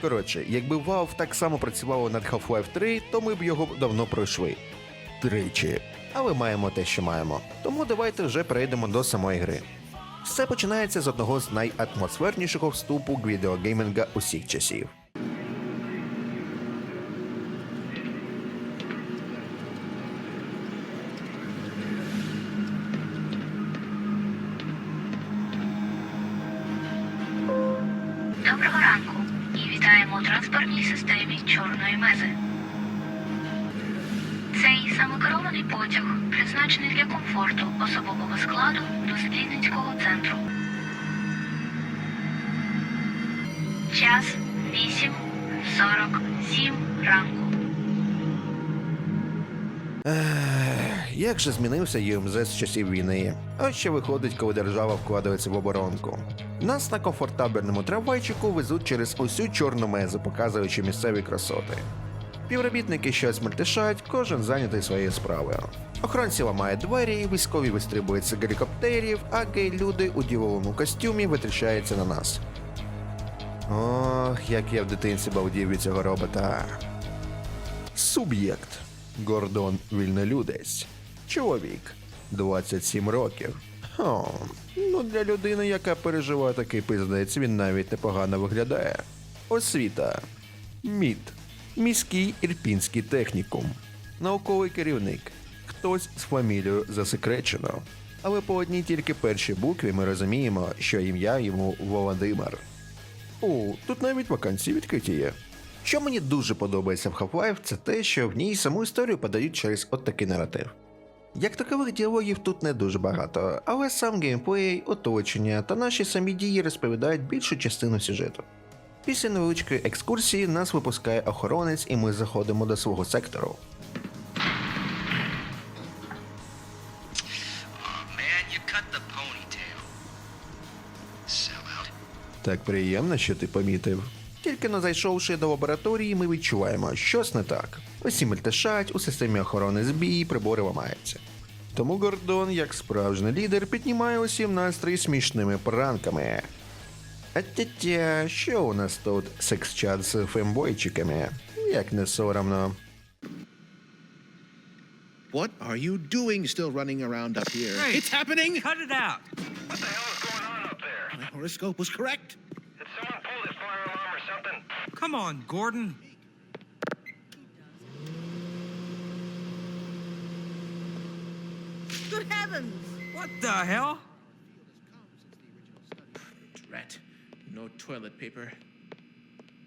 Коротше, якби Valve так само працювало над Half-Life 3, то ми б його давно пройшли. Тричі. Але маємо те, що маємо. Тому давайте вже перейдемо до самої гри. Все починається з одного з найатмосфернішого вступу к відеогеймінга усіх часів. Доброго ранку вітаємо у транспортній системі Чорної мези. Цей самокерований потяг призначений для комфорту особового складу дослідницького центру. Час 8.47 ранку. Як же змінився ЮМЗ з часів війни? Ось що виходить, коли держава вкладається в оборонку. Нас на комфортабельному трамвайчику везуть через усю чорну мезу, показуючи місцеві красоти. Півробітники щось мельтешать, кожен зайнятий своєю справою. Охоронці ламають двері, військові вистрибують з гелікоптерів, а гей-люди у діловому костюмі витріщаються на нас. Ох, як я в дитинці балдів від цього робота. Суб'єкт Гордон Вільнолюдець. Чоловік 27 років. О, ну для людини, яка переживає такий пиздець, він навіть непогано виглядає. Освіта. МІД. Міський ірпінський технікум. Науковий керівник. Хтось з фамілією засекречено. Але по одній тільки першій букві ми розуміємо, що ім'я йому Володимир. О, тут навіть вакансії відкриті є. Що мені дуже подобається в Half-Life, це те, що в ній саму історію подають через от такий наратив. Як такових діалогів тут не дуже багато, але сам геймплей, оточення та наші самі дії розповідають більшу частину сюжету. Після невеличкої екскурсії нас випускає охоронець, і ми заходимо до свого сектору. Так приємно, що ти помітив. Тільки но зайшовши до лабораторії, ми відчуваємо, щось не так. Усі мельтешать, у системі охорони збій, прибори ламаються. Тому Гордон, як справжній лідер, піднімає усім настрій смішними пранками. А тя що у нас тут секс-чат з фембойчиками? Як не соромно. What are you doing still running around up here? Hey. It's happening! Cut it out. What the hell is going on up there? My horoscope was correct. Did someone pull the fire alarm or something? Come on, Gordon. Good heavens! What the hell? Drat. No toilet paper.